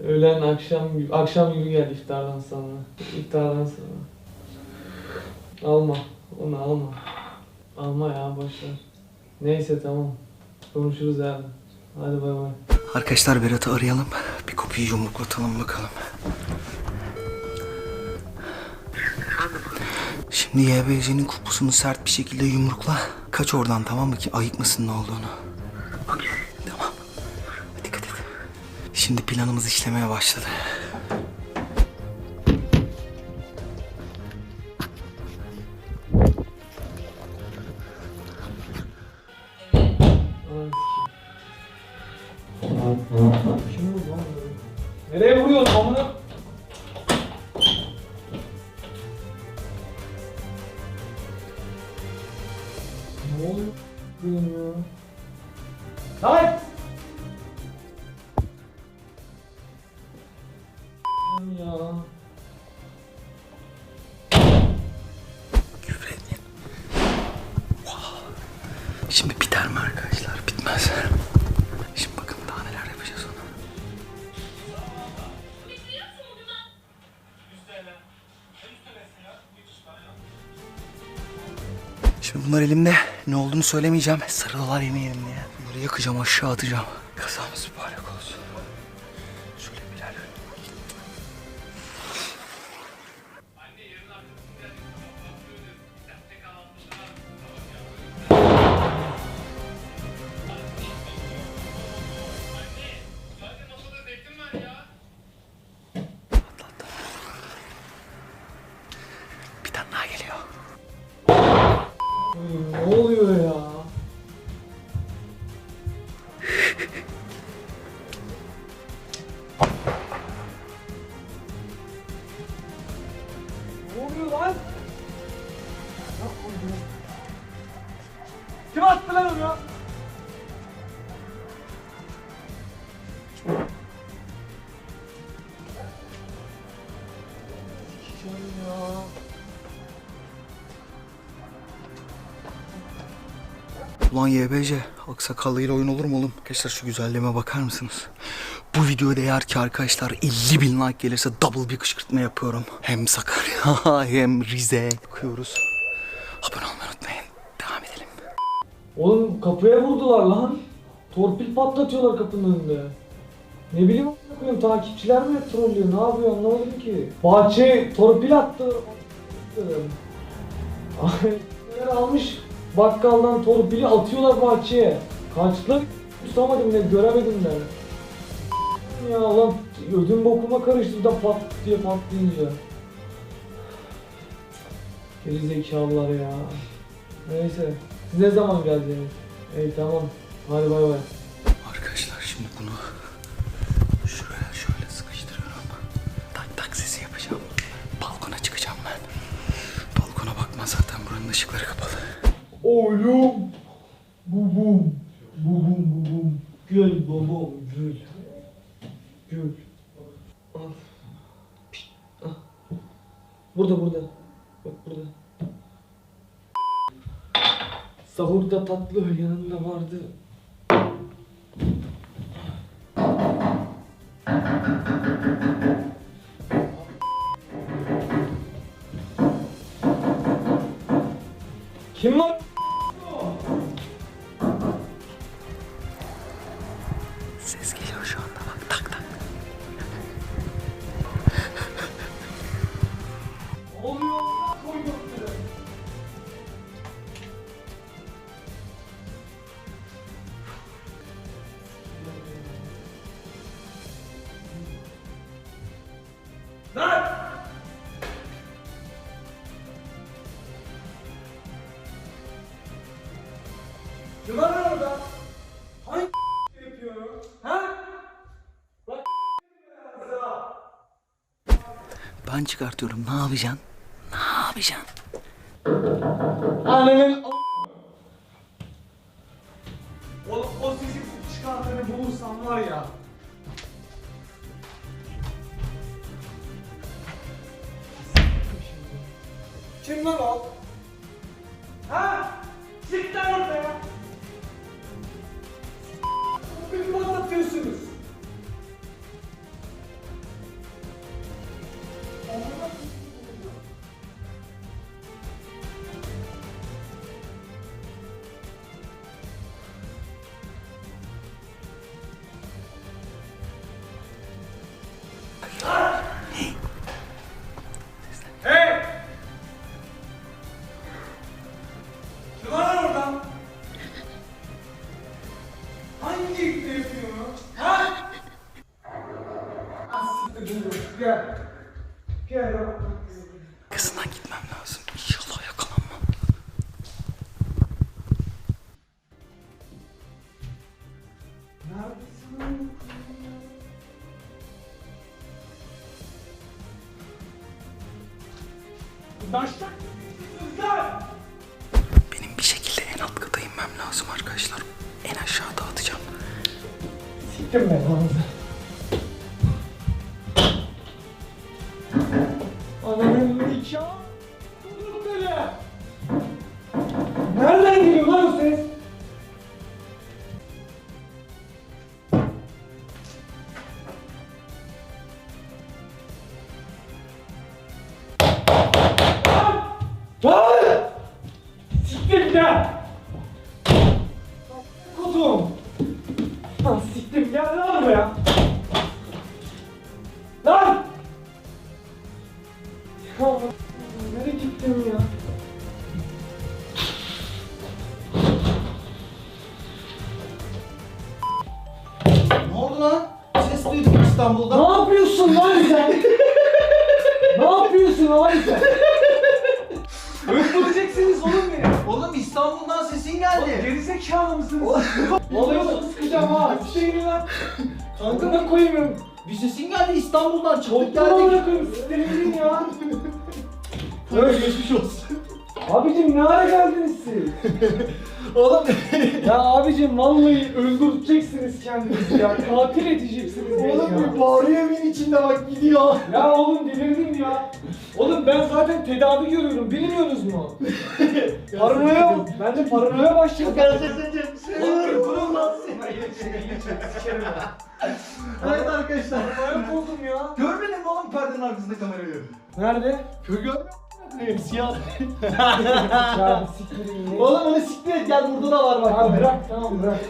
Öğlen akşam gibi, akşam gibi gel iftardan sonra. İftardan sonra. Alma. Onu alma. Alma ya boşver. Neyse tamam. Konuşuruz yarın. Hadi bay bay. Arkadaşlar Berat'ı arayalım. Bir kopyayı yumruklatalım bakalım. Şimdi YBC'nin kupusunu sert bir şekilde yumrukla. Kaç oradan tamam mı ki ayıkmasın ne olduğunu. Şimdi planımız işlemeye başladı. Nereye vuruyorsun bunlar elimde. Ne olduğunu söylemeyeceğim. Sarı dolar yemeyelim diye. Bunları yakacağım aşağı atacağım. Kazamız mübarek Sikeceğim ya. Ulan YBC, aksakallıyla oyun olur mu oğlum? Arkadaşlar şu güzelliğime bakar mısınız? Bu videoda eğer ki arkadaşlar 50 bin like gelirse double bir kışkırtma yapıyorum. Hem Sakarya hem Rize. Bakıyoruz. Oğlum kapıya vurdular lan. Torpil patlatıyorlar kapının önünde. Ne bileyim a**ayım, takipçiler mi trollüyor ne yapıyor anlamadım ki. Bahçe torpil attı. Almış bakkaldan torpili atıyorlar bahçeye. Kaçtılar tutamadım ne göremedim de. Ya lan ödüm bokuma karıştı de pat diye patlayınca. Geri zekalılar ya. Neyse. Siz ne zaman geleceksiniz? İyi tamam. Hadi bay bay. Arkadaşlar şimdi bunu şuraya şöyle sıkıştırıyorum. Tak tak sesi yapacağım. Balkona çıkacağım ben. Balkona bakma zaten buranın ışıkları kapalı. Oğlum. Bubum. Bubum bubum. Gül babam gül. Gül. Pişt, al. Burada burada. Bak burada. Sahurda tatlı yanında vardı. Kim var? Kim var orada? Hangi yapıyor? Ha? Bak. Ben çıkartıyorum ne yapacaksın? Ne yapacaksın? Annenin Oğlum o sesi çıkardığını bulursam var ya. Kim lan o? Ha? Çık lan ortaya. Gel. Gitmem lazım. İnşallah yakalanmam. Neredesin? Başla. Kızlar. Benim bir şekilde en alt kata inmem lazım arkadaşlar. En aşağıda atacağım. Siktim ben onu. 쇼! Lan? Ses duyduk İstanbul'da. Ne yapıyorsun lan sen? ne yapıyorsun lan sen? Öldüreceksiniz oğlum beni. Oğlum İstanbul'dan sesin geldi. Gerizekalı mısınız? Vallahi sıkacağım ha. Şeyini lan. Kankana koyayım. Bir sesin geldi İstanbul'dan çıktık Korktum geldik. amına koyayım. Gidin ya. Öyle geçmiş olsun. Abicim ne ara geldiniz siz? Oğlum ya abicim vallahi öldüreceksiniz kendinizi ya. Katil edeceksiniz beni Oğlum ya. bir bağırıyor evin içinde bak gidiyor. Ya oğlum delirdim ya. Oğlum ben zaten tedavi görüyorum bilmiyorsunuz mu? paranoya, ben de paranoya başladım. Oğlum durun lan Evet arkadaşlar. Paranoyak oldum ya. Görmedin mi oğlum perdenin arkasında kamerayı? Nerede? Kör görmedin mi? Siyah. ya. Oğlum onu siktir et gel burada da var bak. Ya bırak tamam bırak.